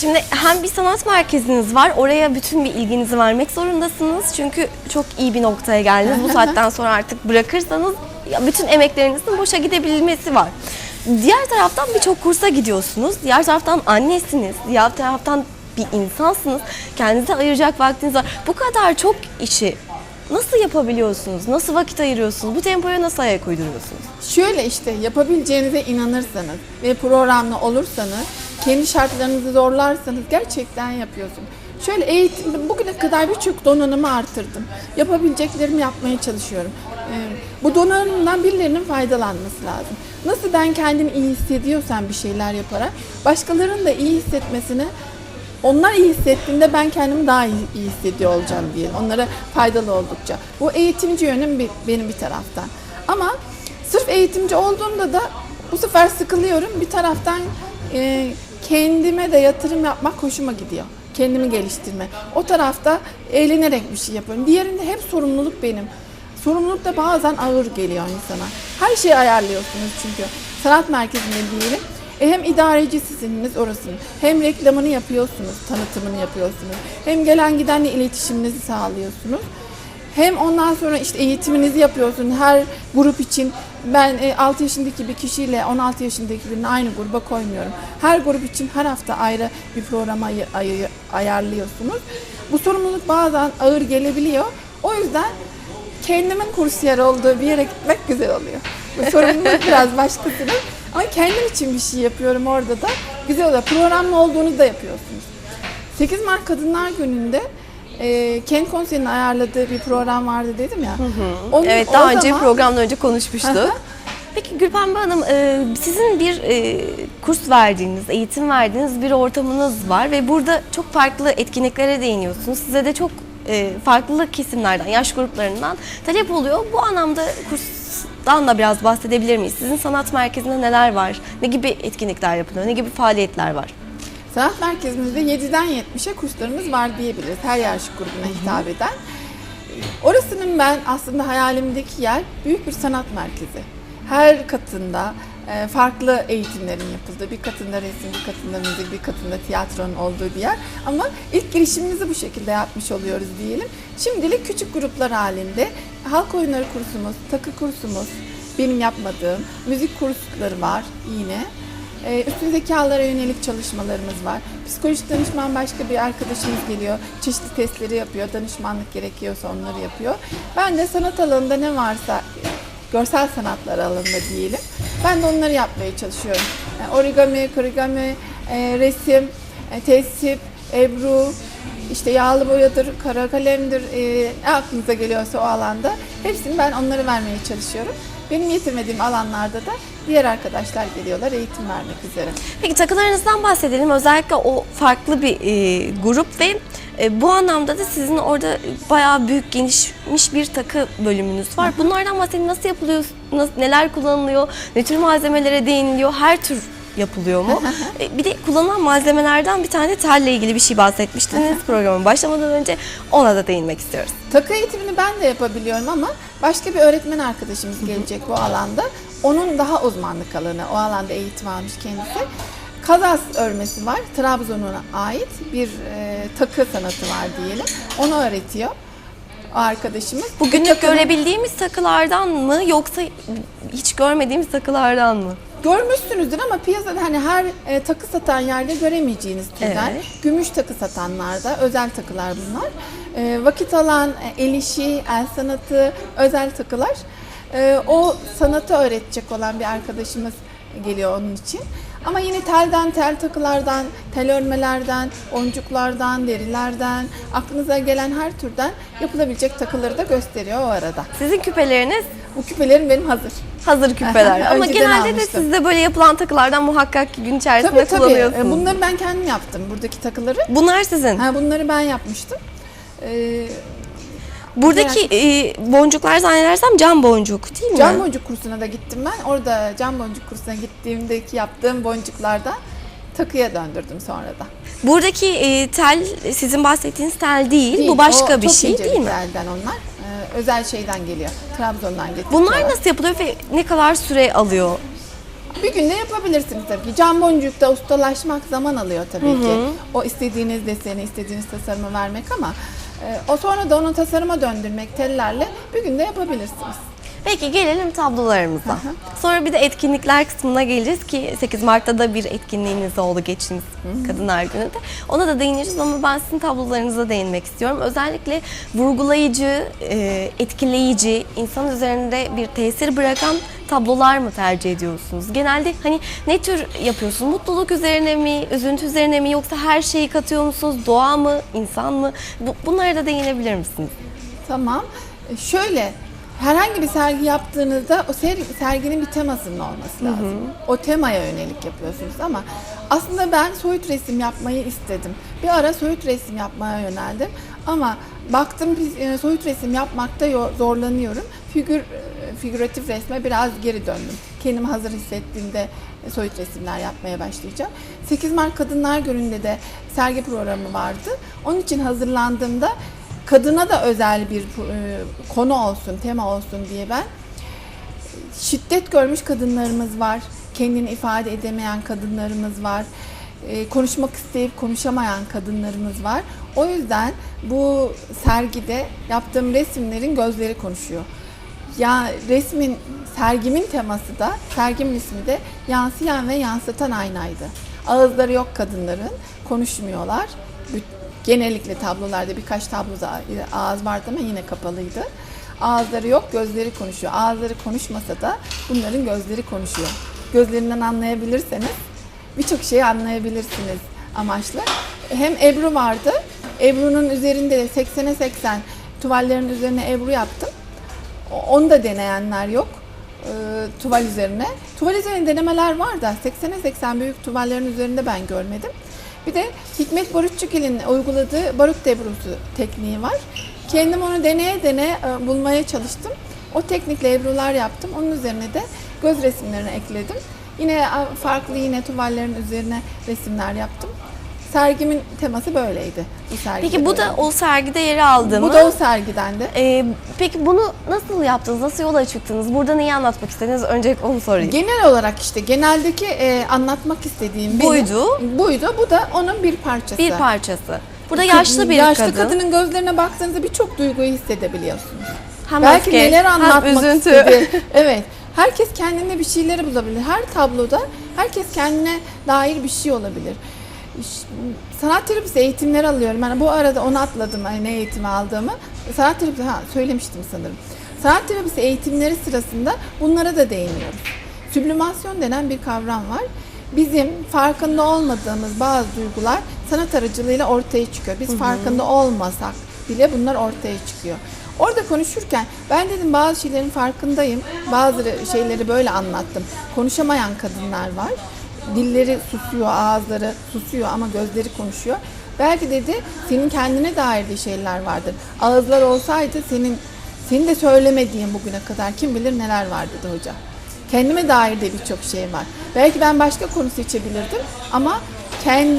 Şimdi hem bir sanat merkeziniz var. Oraya bütün bir ilginizi vermek zorundasınız. Çünkü çok iyi bir noktaya geldiniz. Bu saatten sonra artık bırakırsanız bütün emeklerinizin boşa gidebilmesi var. Diğer taraftan birçok kursa gidiyorsunuz. Diğer taraftan annesiniz. Diğer taraftan bir insansınız. Kendinize ayıracak vaktiniz var. Bu kadar çok işi nasıl yapabiliyorsunuz? Nasıl vakit ayırıyorsunuz? Bu tempoya nasıl ayak uyduruyorsunuz? Şöyle işte yapabileceğinize inanırsanız ve programlı olursanız, kendi şartlarınızı zorlarsanız gerçekten yapıyorsun. Şöyle eğitim, bugüne kadar birçok donanımı artırdım. Yapabileceklerimi yapmaya çalışıyorum. Ee, bu donanımdan birilerinin faydalanması lazım. Nasıl ben kendimi iyi hissediyorsam bir şeyler yaparak, başkalarının da iyi hissetmesini onlar iyi hissettiğinde ben kendimi daha iyi, iyi hissediyor olacağım diye. Onlara faydalı oldukça. Bu eğitimci yönüm bir- benim bir taraftan. Ama sırf eğitimci olduğumda da bu sefer sıkılıyorum. Bir taraftan e, kendime de yatırım yapmak hoşuma gidiyor. Kendimi geliştirme. O tarafta eğlenerek bir şey yapıyorum. Diğerinde hep sorumluluk benim. Sorumluluk da bazen ağır geliyor insana. Her şeyi ayarlıyorsunuz çünkü. Sanat merkezinde diyelim. E hem idarecisiniz orasının, hem reklamını yapıyorsunuz, tanıtımını yapıyorsunuz, hem gelen gidenle iletişiminizi sağlıyorsunuz. Hem ondan sonra işte eğitiminizi yapıyorsunuz. Her grup için ben e, 6 yaşındaki bir kişiyle 16 yaşındaki birini aynı gruba koymuyorum. Her grup için her hafta ayrı bir program ay- ay- ayarlıyorsunuz. Bu sorumluluk bazen ağır gelebiliyor. O yüzden kendimin kursiyer olduğu bir yere gitmek güzel oluyor. Bu sorumluluk biraz başkasının. Ama kendim için bir şey yapıyorum orada da. Güzel oluyor. Programlı olduğunu da yapıyorsunuz. 8 Mart Kadınlar Günü'nde e, Kent Konseyi'nin ayarladığı bir program vardı dedim ya. Onun- Evet daha önce zaman- programdan önce konuşmuştuk. Peki Gülpembe Hanım e, sizin bir e, kurs verdiğiniz, eğitim verdiğiniz bir ortamınız var ve burada çok farklı etkinliklere değiniyorsunuz. Size de çok e, farklı kesimlerden, yaş gruplarından talep oluyor. Bu anlamda kurstan da biraz bahsedebilir miyiz? Sizin sanat merkezinde neler var? Ne gibi etkinlikler yapılıyor? Ne gibi faaliyetler var? Sanat merkezimizde 7'den 70'e kurslarımız var diyebiliriz. Her yaş grubuna hitap eden. Orasının ben aslında hayalimdeki yer büyük bir sanat merkezi. Her katında e, farklı eğitimlerin yapıldığı, bir katında resim, bir katında müzik, bir katında tiyatronun olduğu bir yer. Ama ilk girişimimizi bu şekilde yapmış oluyoruz diyelim. Şimdilik küçük gruplar halinde halk oyunları kursumuz, takı kursumuz, benim yapmadığım müzik kursları var yine. Ee, üstün zekalara yönelik çalışmalarımız var. Psikolojik danışman başka bir arkadaşımız geliyor. Çeşitli testleri yapıyor. Danışmanlık gerekiyorsa onları yapıyor. Ben de sanat alanında ne varsa görsel sanatlar alanında diyelim. Ben de onları yapmaya çalışıyorum. Yani origami, korigami, e, resim, e, tesip, ebru, işte yağlı boyadır, kara kalemdir, e, ne aklınıza geliyorsa o alanda hepsini ben onları vermeye çalışıyorum. Benim yetemediğim alanlarda da diğer arkadaşlar geliyorlar eğitim vermek üzere. Peki takılarınızdan bahsedelim. Özellikle o farklı bir e, grup ve e, bu anlamda da sizin orada bayağı büyük gelişmiş bir takı bölümünüz var. Bunlardan bahsedin. Nasıl yapılıyor? Nasıl, neler kullanılıyor? Ne tür malzemelere değiniliyor? Her tür yapılıyor mu? E, bir de kullanılan malzemelerden bir tane telle ilgili bir şey bahsetmiştiniz programın başlamadan önce. Ona da değinmek istiyoruz. Takı eğitimini ben de yapabiliyorum ama başka bir öğretmen arkadaşımız gelecek bu alanda. Onun daha uzmanlık alanı, o alanda eğitim almış kendisi. Kazas örmesi var, Trabzon'a ait bir e, takı sanatı var diyelim. Onu öğretiyor o arkadaşımız. Bugünlük görebildiğimiz takılardan mı yoksa hiç görmediğimiz takılardan mı? Görmüşsünüzdür ama piyasada hani her e, takı satan yerde göremeyeceğiniz türden. Evet. Gümüş takı satanlarda özel takılar bunlar. E, vakit alan e, el işi, el sanatı, özel takılar. E, o sanatı öğretecek olan bir arkadaşımız geliyor onun için. Ama yine telden, tel takılardan, tel örmelerden, boncuklardan, derilerden, aklınıza gelen her türden yapılabilecek takıları da gösteriyor o arada. Sizin küpeleriniz Bu küpelerim benim hazır. hazır küpeler. Ama Önceden genelde de almıştım. sizde böyle yapılan takılardan muhakkak ki gün içerisinde Tabii tabii. kullanıyorsunuz. E, Bunları ben kendim yaptım buradaki takıları. Bunlar sizin. Ha, bunları ben yapmıştım. Ee, Buradaki e, boncuklar zannedersem cam boncuk değil mi? cam boncuk kursuna da gittim ben. Orada cam boncuk kursuna gittiğimdeki yaptığım boncuklardan takıya döndürdüm sonra da. Buradaki e, tel sizin bahsettiğiniz tel değil. Bu başka o bir çok şey ince değil mi? telden onlar. Ee, özel şeyden geliyor. Trabzon'dan getiriyorlar. Bunlar nasıl yapılıyor ve ne kadar süre alıyor? Bir günde yapabilirsiniz tabii ki. Cam boncukta ustalaşmak zaman alıyor tabii ki. O istediğiniz deseni, istediğiniz tasarımı vermek ama o sonra da onu tasarıma döndürmek tellerle bir günde yapabilirsiniz. Peki gelelim tablolarımıza. Sonra bir de etkinlikler kısmına geleceğiz ki 8 Mart'ta da bir etkinliğiniz oldu geçtiğimiz Kadınlar Günü'nde. Ona da değineceğiz ama ben sizin tablolarınıza değinmek istiyorum. Özellikle vurgulayıcı, e, etkileyici, insan üzerinde bir tesir bırakan tablolar mı tercih ediyorsunuz? Genelde hani ne tür yapıyorsunuz? Mutluluk üzerine mi, üzüntü üzerine mi yoksa her şeyi katıyor musunuz? Doğa mı, insan mı? Bu, bunlara da değinebilir misiniz? Tamam. Şöyle herhangi bir sergi yaptığınızda o ser- serginin bir temasının olması lazım. O temaya yönelik yapıyorsunuz ama aslında ben soyut resim yapmayı istedim. Bir ara soyut resim yapmaya yöneldim ama baktım e, soyut resim yapmakta yo- zorlanıyorum. Figür e, figüratif resme biraz geri döndüm. Kendimi hazır hissettiğimde e, soyut resimler yapmaya başlayacağım. 8 Mart Kadınlar Günü'nde de sergi programı vardı. Onun için hazırlandığımda kadına da özel bir e, konu olsun, tema olsun diye ben şiddet görmüş kadınlarımız var. Kendini ifade edemeyen kadınlarımız var. e, konuşmak isteyip konuşamayan kadınlarımız var. O yüzden bu sergide yaptığım resimlerin gözleri konuşuyor. Ya resmin, sergimin teması da, sergimin ismi de yansıyan ve yansıtan aynaydı. Ağızları yok kadınların, konuşmuyorlar. Genellikle tablolarda birkaç tabloda ağız vardı ama yine kapalıydı. Ağızları yok, gözleri konuşuyor. Ağızları konuşmasa da bunların gözleri konuşuyor. Gözlerinden anlayabilirseniz birçok şeyi anlayabilirsiniz amaçlı. Hem Ebru vardı. Ebru'nun üzerinde de 80'e 80 tuvallerin üzerine Ebru yaptım. Onu da deneyenler yok e, tuval üzerine. Tuval üzerine denemeler var da 80'e 80 büyük tuvallerin üzerinde ben görmedim. Bir de Hikmet Barutçugil'in uyguladığı barut debrusu tekniği var. Kendim onu deneye deneye e, bulmaya çalıştım. O teknikle ebrular yaptım. Onun üzerine de göz resimlerini ekledim. Yine farklı yine tuvallerin üzerine resimler yaptım. Sergimin teması böyleydi. Bu sergide Peki bu da böyle. o sergide yer aldı mı? bu da o sergiden de. Ee, peki bunu nasıl yaptınız? Nasıl yola çıktınız? Burada neyi anlatmak istediniz? Öncelikle onu sorayım. Genel olarak işte geneldeki e, anlatmak istediğim benim- Buydu. buydu. Bu da onun bir parçası. Bir parçası. Burada yaşlı bir yaşlı kadın. kadının gözlerine baktığınızda birçok duyguyu hissedebiliyorsunuz. Hem Belki öfke, neler hem anlatmak üzüntü. istedi. evet. Herkes kendine bir şeyleri bulabilir. Her tabloda herkes kendine dair bir şey olabilir. Sanat terapisi eğitimleri alıyorum. Yani bu arada onu atladım hani ne eğitimi aldığımı. Sanat terapisi ha söylemiştim sanırım. Sanat terapisi eğitimleri sırasında bunlara da değiniyoruz. Süblimasyon denen bir kavram var. Bizim farkında olmadığımız bazı duygular sanat aracılığıyla ortaya çıkıyor. Biz farkında olmasak bile bunlar ortaya çıkıyor. Orada konuşurken ben dedim bazı şeylerin farkındayım. Bazı şeyleri böyle anlattım. Konuşamayan kadınlar var. Dilleri susuyor, ağızları susuyor ama gözleri konuşuyor. Belki dedi senin kendine dair de şeyler vardır. Ağızlar olsaydı senin senin de söylemediğin bugüne kadar kim bilir neler var dedi hocam. Kendime dair de birçok şey var. Belki ben başka konu seçebilirdim ama kendi